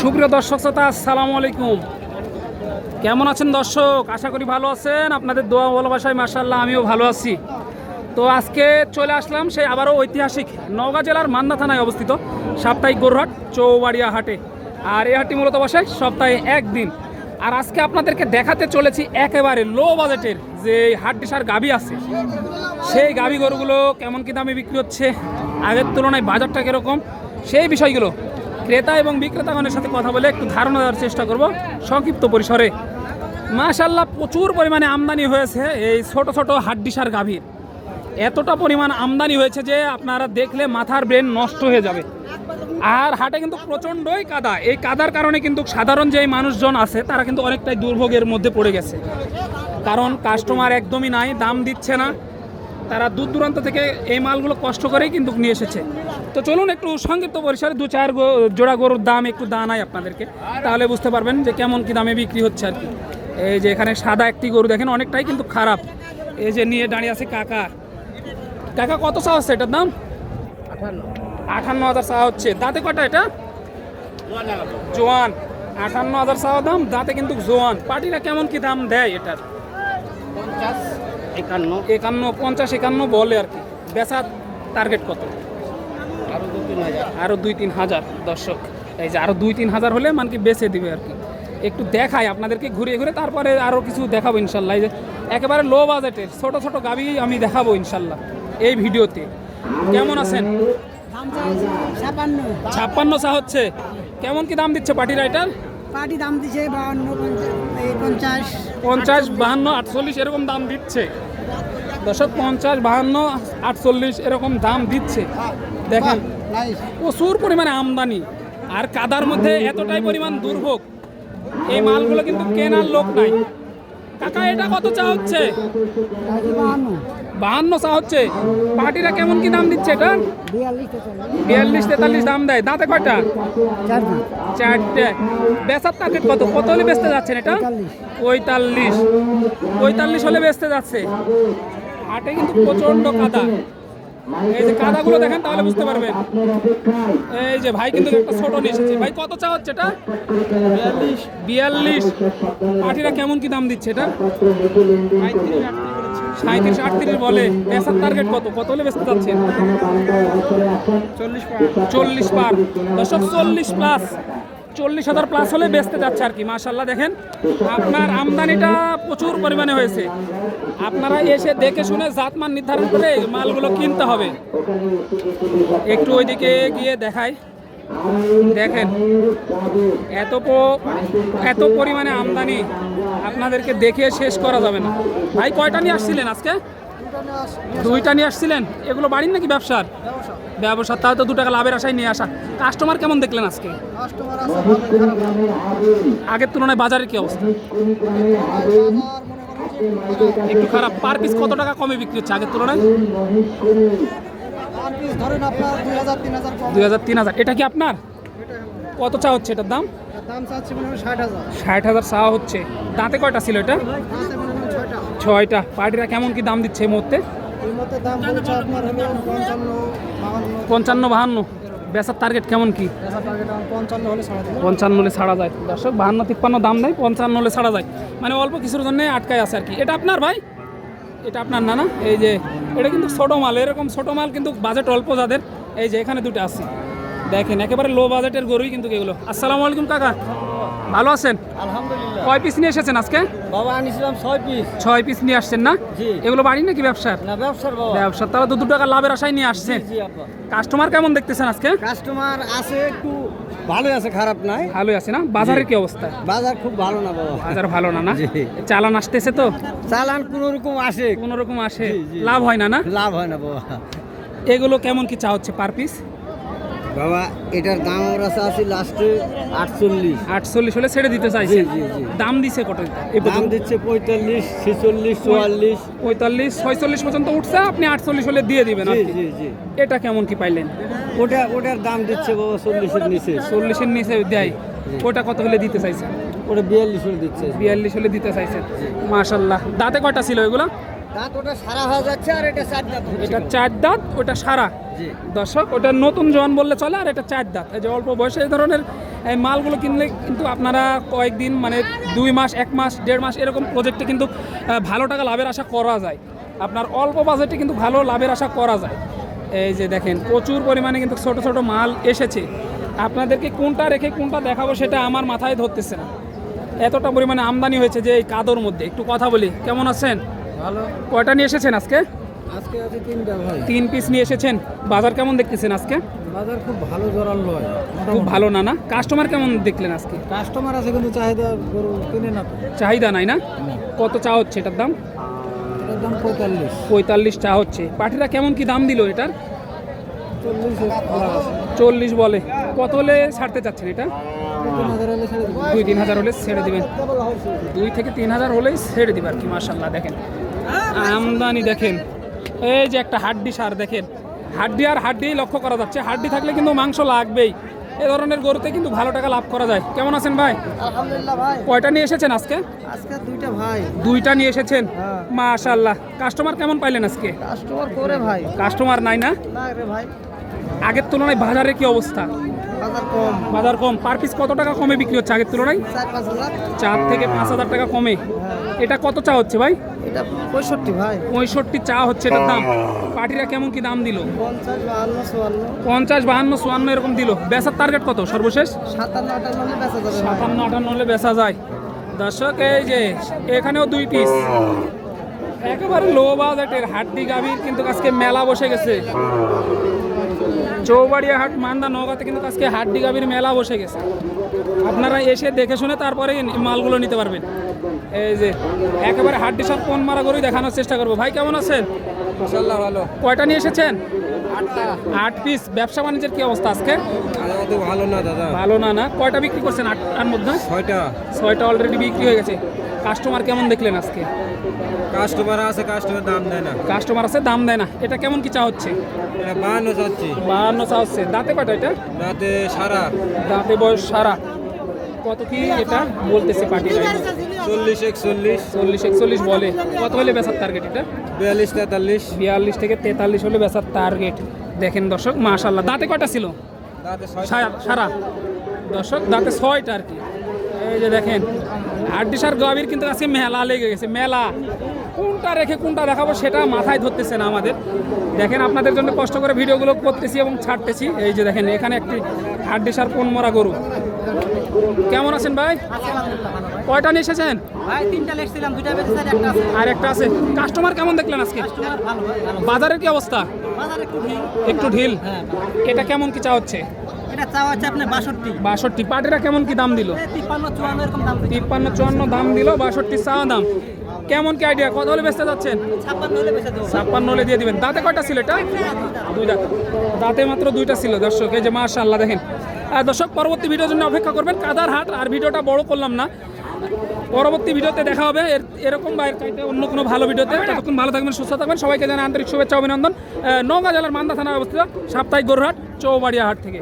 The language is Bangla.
সুপ্রিয় দর্শক শ্রোতা, আসসালামু আলাইকুম। কেমন আছেন দর্শক? আশা করি ভালো আছেন। আপনাদের দোয়া ভালোবাসায় মার্শাল্লাহ আমিও ভালো আছি। তো আজকে চলে আসলাম সেই আবারও ঐতিহাসিক নওগাঁ জেলার মান্দা থানায় অবস্থিত সাপ্তাহিক গরুহাট চৌবাড়িয়া হাটে। আর এই হাটটি মূলত বসে সপ্তাহে একদিন। আর আজকে আপনাদেরকে দেখাতে চলেছি একেবারে লো বাজেটের যে হাট ডিসার গাবি আছে। সেই গাবি গরুগুলো কেমন কি দামে বিক্রি হচ্ছে? আগের তুলনায় বাজারটা কীরকম? সেই বিষয়গুলো ক্রেতা এবং বিক্রেতাগণের সাথে কথা বলে একটু ধারণা দেওয়ার চেষ্টা করব সংক্ষিপ্ত পরিসরে। মাশাল্লাহ প্রচুর পরিমাণে আমদানি হয়েছে এই ছোট ছোট হাড্ডিসার গাভীর। এতটা পরিমাণ আমদানি হয়েছে যে আপনারা দেখলে মাথার ব্রেন নষ্ট হয়ে যাবে। আর হাটে কিন্তু প্রচণ্ডই কাদা। এই কাদার কারণে কিন্তু সাধারণ যেই মানুষজন আছে, তারা কিন্তু অনেকটাই দুর্ভোগের মধ্যে পড়ে গেছে। কারণ কাস্টমার একদমই নাই, দাম দিচ্ছে না। তারা দূর দূরান্ত থেকে এই মালগুলো কষ্ট করেই কিন্তু নিয়ে এসেছে। তো চলুন একটু সংক্ষিপ্ত পরিসরে দু চার জোড়া গরুর দাম একটু দানাই আপনাদেরকে। তাহলে বুঝতে পারবেন যে কেমন কি দামে বিক্রি হচ্ছে আর কি। এই যে এখানে সাদা একটি গরু দেখেন, অনেকটাই কিন্তু খারাপ। এই যে নিয়ে দাঁড়িয়ে আছে কাকা। কাকা, কত চা হচ্ছে এটার দাম? আঠান্ন হাজার চা হচ্ছে। দাঁতে কটা এটা? জোয়ান। আঠান্ন হাজার চা দাম, দাঁতে কিন্তু জোয়ান। পার্টিরা কেমন কি দাম দেয় এটার? একান্ন। একান্ন পঞ্চাশ একান্ন বলে আর কি। বেচার টার্গেট কত? আরও দু তিন হাজার। আরও দুই তিন হাজার দর্শক। এই যে আরও দুই তিন হাজার হলে মানে কি বেচে দিবে আর কি। একটু দেখাই আপনাদেরকে ঘুরিয়ে ঘুরে তারপরে আরও কিছু দেখাবো ইনশাল্লাহ। এই যে একেবারে লো বাজেটের ছোট ছোট গাবি আমি দেখাবো ইনশাল্লাহ এই ভিডিওতে। কেমন আছেন? দাম চাইছে ছাপান্ন ছাপ্পান্ন চা হচ্ছে। কেমন কি দাম দিচ্ছে পার্টি রাইটার পার্টি দাম দিছে বাহান্ন পঞ্চাশ পঞ্চাশ। পঞ্চাশ বাহান্ন আটচল্লিশ এরকম দাম দিচ্ছে। দশক পঞ্চাশ বাহান্ন আটচল্লিশ এরকম দাম দিচ্ছে। দেখেন প্রচুর পরিমাণে আমদানি। আর কাদার মধ্যে এতটাই পরিমাণ দুর্ভোগ। এই মালগুলো কিন্তু কেনার লোক নাই। কাকা এটা কত চা হচ্ছে? বাহান্ন চা হচ্ছে। পার্টিরা কেমন কি দাম দিচ্ছে এটা? বিয়াল্লিশ তেতাল্লিশ। দাম দেয়। দাঁতে কয়টা? চারটে। বেচার টার্গেট কত? কত হলে বেচতে যাচ্ছেন এটা? পঁয়তাল্লিশ। পঁয়তাল্লিশ। হলে বেচতে যাচ্ছে। হাটে কিন্তু প্রচণ্ড কাদা। এই যে কাদাগুলো দেখেন তাহলে বুঝতে পারবেন। এই যে ভাই কিন্তু একটা ছোট নিয়ে এসেছে ভাই কত চা হচ্ছে এটা? বিয়াল্লিশ। বিয়াল্লিশ। পাটিরা কেমন কি দাম দিচ্ছে এটা? সাঁত্রিশ আটত্রিশ বলে বেচার টার্গেট কত? কত হলে বেচতে যাচ্ছেন চল্লিশ পার। দশক চল্লিশ প্লাস চল্লিশ হাজার প্লাস হলে বেচতে যাচ্ছে আর কি মাশাল্লাহ দেখেন আপনার আমদানিটা প্রচুর পরিমাণে হয়েছে। আপনারা এসে দেখে শুনে জাতমান নির্ধারণ করে মালগুলো কিনতে হবে। একটু ওইদিকে গিয়ে দেখাই। দেখেন, এত এত পরিমাণে আমদানি আপনাদেরকে দেখে শেষ করা যাবে না। ভাই, কয়টা নিয়ে আসছিলেন আজকে? দুইটা নিয়ে আসছিলেন? এগুলো বাড়ির নাকি ব্যবসার? ব্যবসা, তাও তো দু টাকা লাভের আশায় নিয়ে আসা। কাস্টমার কেমন দেখলেন আজকে? আগের তুলনায় বাজারের কি অবস্থা? একটু খারাপ, পার পিস কত টাকা কমে বিক্রি হচ্ছে আগের তুলনায়? ধরেন আপনার দুই হাজার তিন হাজার দুই হাজার তিন হাজার। এটা কি আপনার? কত চা হচ্ছে এটার দাম? ষাট হাজার। চাওয়া হচ্ছে। দাঁতে কয়টা ছিল এটা? ছয়টা। পার্টিরা কেমন কি দাম দিচ্ছে এই মুহূর্তে? পঞ্চান্ন বাহান্ন। বেচার টার্গেট কেমন কি? পঞ্চান্ন হলে ছাড়া পঞ্চান্ন হলে ছাড়া যায়। দর্শক বাহান্ন তিপ্পান্ন দাম দেয় পঞ্চান্ন হলে ছাড়া যায়। মানে অল্প কিছুর জন্য আটকায় আছে আর কি। এটা আপনার ভাই? এটা আপনার না না? এই যে, এটা কিন্তু ছোট মাল, এরকম ছোট মাল কিন্তু বাজেট অল্প যাদের। এই যে, এখানে দুটো আছে। দেখেন, একেবারে লো বাজেটের গরুই কিন্তু এগুলো। আসসালামু আলাইকুম, কাকা। ভালো আছেন? আলহামদুলিল্লাহ। কয় পিস নিয়ে এসেছেন আজকে? বাবা আনিছিলাম ছয় পিস ছয় পিস নিয়ে আসছেন না? এগুলো বাড়ি নাকি ব্যবসার? না ব্যবসার বাবা। ব্যবসা তাহলে তো দু টাকা লাভের আশায় নিয়ে আসছেন কাস্টমার কেমন দেখতেছেন আজকে? কাস্টমার আছে একটু ভালোই আছে খারাপ নাই। ভালোই আছে না? বাজারের কি অবস্থা? বাজার খুব ভালো না বাবা। বাজার ভালো না না? চালান আসতেছে তো? চালান কোনো রকম আসে। কোনো রকম আসে। লাভ হয় না না? লাভ হয় না বাবা। এগুলো কেমন কি চা হচ্ছে পার পিস বাবা এটার দাম ওর আছে আছে লাস্টে আটচল্লিশ। আটচল্লিশ হলে ছেড়ে দিতে চাইছে। দাম দিছে কত? এই দাম দিচ্ছে পঁয়তাল্লিশ ছেচল্লিশ চুয়াল্লিশ। পঁয়তাল্লিশ ছয়চল্লিশ পর্যন্ত উঠছে আপনি আটচল্লিশ হলে দিয়ে দিবেন এটা কেমন কি পাইলেন? ওটা ওটার দাম দিচ্ছে বাবা চল্লিশের নিচে। চল্লিশের নিচে দেয়। ওটা কত হলে দিতে চাইছেন? ওটা বিয়াল্লিশ করে দিচ্ছে। বিয়াল্লিশ হলে দিতে চাইছেন। মাশাল্লাহ দাঁতে কয়টা ছিল এগুলো দাঁত ওটা সারা হয়ে যাচ্ছে আর এটা চার দাঁত এটা চার দাঁত ওটা সারা। দর্শক ওটা নতুন জোয়ান বললে চলে আর এটা চার দাঁত। এই যে অল্প বয়সে এই ধরনের এই মালগুলো কিনলে কিন্তু আপনারা কয়েকদিন মানে দুই মাস এক মাস দেড় মাস এরকম প্রজেক্টে কিন্তু ভালো টাকা লাভের আশা করা যায়। আপনার অল্প বাজেটে কিন্তু ভালো লাভের আশা করা যায়। এই যে দেখেন প্রচুর পরিমাণে কিন্তু ছোট ছোট মাল এসেছে। আপনাদেরকে কোনটা রেখে কোনটা দেখাবো সেটা আমার মাথায় ধরতেছে না। এতটা পরিমাণে আমদানি হয়েছে যে এই কাদর মধ্যে। একটু কথা বলি। কেমন আছেন? ভালো। কয়টা নিয়ে এসেছেন আজকে? আজকে আছে তিনটা ভাই। তিন পিস নিয়ে এসেছেন। বাজার কেমন দেখতেছেন আজকে? বাজার খুব ভালো জোরাল নয় খুব ভালো না না? কাস্টমার কেমন দেখলেন আজকে? কাস্টমার আছে কিন্তু চাহিদা গরু কিনে না তো। চাহিদা নাই না? কত চা হচ্ছে এটার দাম? এটার দাম পঁয়তাল্লিশ। পঁয়তাল্লিশ চা হচ্ছে। পাটিরা কেমন কি দাম দিল এটার? চল্লিশ বলে। কত হলে ছাড়তে চাচ্ছেন এটা? দুই তিন হাজার হলে ছেড়ে দিবেন। দুই থেকে তিন হাজার হলেই ছেড়ে দিবে আর কি মার্শাল্লাহ দেখেন। আমদানি দেখেন। এই যে একটা হাড্ডি সার দেখেন। হাড্ডি আর হাড্ডি লক্ষ্য করা যাচ্ছে। হাড্ডি থাকলে কিন্তু মাংস লাগবেই। এ ধরনের গরুতে কিন্তু ভালো টাকা লাভ করা যায়। কেমন আছেন ভাই? আলহামদুলিল্লাহ ভাই। কয়টা নিয়ে এসেছেন আজকে? আজকে দুইটা ভাই। দুইটা নিয়ে এসেছেন? হ্যাঁ। মাশাল্লাহ কাস্টমার কেমন পাইলেন আজকে? কাস্টমার করে ভাই। কাস্টমার নাই না? না রে ভাই। আগের তুলনায় বাজারের কি অবস্থা? বাজার কম। বাজার কম। পার পিস কত টাকা কমে বিক্রি হচ্ছে আগের তুলনায়? চার থেকে পাঁচ হাজার টাকা কমে। হ্যাঁ। এটা কত চা হচ্ছে ভাই? এটা পঁয়ষট্টি ভাই। পঁয়ষট্টি চা হচ্ছে এটার দাম। পাটিরা কেমন কি দাম দিল? পঞ্চাশ বাহান্ন চুয়ান্ন। পঞ্চাশ বাহান্ন চুয়ান্ন এরকম দিল। বেচার টার্গেট কত? সর্বশেষ? সাতান্ন আটান্ন হলে বেচা যাবে ভাই। সাতান্ন আটান্ন হলে বেচা যায়। দর্শক এই যে এখানেও দুই পিস একেবারে লো বাজেটের হাড্ডি গাভীর কিন্তু আজকে মেলা বসে গেছে। চৌবাড়িয়া হাট মান্দা নৌকাতে কিন্তু আজকে হাড্ডি গাভীর মেলা বসে গেছে। আপনারা এসে দেখে শুনে তারপরে মালগুলো নিতে পারবেন। এই যে একেবারে হাড্ডি সব কোন মারা করেই দেখানোর চেষ্টা করব। ভাই কেমন আছেন? মাসাল্লাহ ভালো। কয়টা নিয়ে এসেছেন? আট পিস। ব্যবসা বাণিজ্যের কি অবস্থা আজকে? ভালো না দাদা। ভালো না না। কয়টা বিক্রি করছেন আটটার মধ্যে? ছয়টা। ছয়টা অলরেডি বিক্রি হয়ে গেছে। কাস্টমার কেমন দেখলেন আজকে? কাস্টমার আছে কাস্টমার দাম দেয় না। কাস্টমার আছে দাম দেয় না। এটা কেমন কি চা হচ্ছে? বাহান্ন চাচ্ছি বাহান্ন চা হচ্ছে। দাঁতে কয়টা এটা? রাতে সারা। দাঁতে বয়স সারা। কত কি এটা বলতেছে পার্টি চল্লিশ একচল্লিশ। চল্লিশ একচল্লিশ বলে। কত হলে বেচার টার্গেট এটা? বিয়াল্লিশ তেতাল্লিশ। বিয়াল্লিশ থেকে তেতাল্লিশ হলে বেচার টার্গেট দেখেন দর্শক মাশাল্লাহ দাঁতে কয়টা ছিল? সারা দর্শক দাঁতে ছয়টা আর কি। এই যে দেখেন হাড্ডি সার গাভীর কিন্তু আজকে মেলা লেগে গেছে মেলা। কোনটা রেখে কোনটা দেখাবো সেটা মাথায় ধরতেছে না আমাদের। দেখেন আপনাদের জন্য কষ্ট করে ভিডিওগুলো করতেছি এবং ছাড়তেছি। এই যে দেখেন এখানে একটি হাড্ডি সার কোন মরা গরু। কেমন আছেন ভাই? কয়টা নিয়ে এসেছেন? আর একটা আছে। কাস্টমার কেমন দেখলেন আজকে? বাজারের কি অবস্থা? একটু ঢিল। হ্যাঁ এটা কেমন কি চা হচ্ছে? বাষট্টি। পাটিরা কেমন কি দাম দিল? তিপ্পান্ন চুয়ান্ন দাম তিপ্পান্ন চুয়ান্ন দাম দিল বাষট্টি চা দাম। কেমন কি আইডিয়া কত হলে বেচতে যাচ্ছেন? ছাপ্পান্ন হলে দিয়ে দিবেন। দাঁতে কয়টা ছিল এটা? দুই দাঁত। দাঁতে মাত্র দুইটা ছিল। দর্শক এই যে মাশাআল্লাহ দেখেন। আর দর্শক পরবর্তী ভিডিওর জন্য অপেক্ষা করবেন। কাদার হাট আর ভিডিওটা বড় করলাম না। পরবর্তী ভিডিওতে দেখা হবে। এর- এরকম বা অন্য কোনো ভালো ভিডিওতে ততক্ষণ ভালো থাকবেন সুস্থ থাকবেন। সবাইকে জানাই আন্তরিক শুভেচ্ছা অভিনন্দন। নওগাঁ জেলার মান্দা থানায় অবস্থিত সাপ্তাহিক গরুহাট চৌবাড়িয়া হাট থেকে।